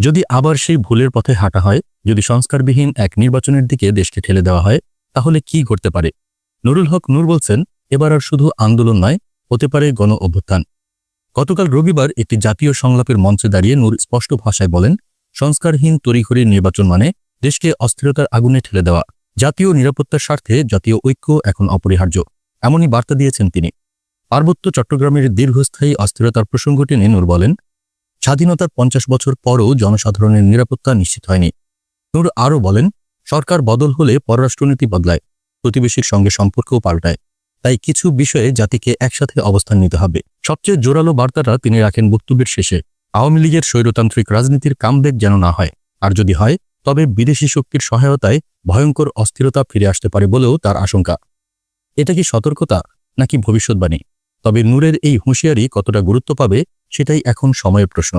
যদি আবার সেই ভুলের পথে হাঁটা হয়, যদি সংস্কারবিহীন এক নির্বাচনের দিকে দেশকে ঠেলে দেওয়া হয়, তাহলে কি ঘটতে পারে? নুরুল হক নূর বলছেন, এবার আর শুধু আন্দোলন নয়, হতে পারে গণ অভ্যুত্থান। গতকাল রবিবার একটি জাতীয় সংলাপের মঞ্চে দাঁড়িয়ে নূর স্পষ্ট ভাষায় বলেন, সংস্কারহীন তড়িঘড়ির নির্বাচন মানে দেশকে অস্থিরতার আগুনে ঠেলে দেওয়া। জাতীয় নিরাপত্তার স্বার্থে জাতীয় ঐক্য এখন অপরিহার্য। এমনই বার্তা দিয়েছেন তিনি। পার্বত্য চট্টগ্রামের দীর্ঘস্থায়ী অস্থিরতার প্রসঙ্গ টেনে নূর বলেন স্বাধীনতার পঞ্চাশ বছর পরও জনসাধারণের নিরাপত্তা নিশ্চিত হয়নি। নূর আরও বলেন, সরকার বদল হলে পররাষ্ট্রনীতি বদলায়, প্রতিবেশীর সঙ্গে সম্পর্কও পাল্টায়। তাই কিছু বিষয়ে জাতিকে একসাথে অবস্থান নিতে হবে। সবচেয়ে জোরালো বার্তাটা তিনি রাখেন বক্তব্যের শেষে, আওয়ামী লীগের স্বৈরতান্ত্রিক রাজনীতির কামব্যাক যেন না হয়। আর যদি হয়, তবে বিদেশি শক্তির সহায়তায় ভয়ঙ্কর অস্থিরতা ফিরে আসতে পারে বলেও তার আশঙ্কা। এটা কি সতর্কতা, নাকি ভবিষ্যৎবাণী? তবে নূরের এই হুঁশিয়ারি কতটা গুরুত্ব পাবে সেটাই এখন সময়ের প্রশ্ন।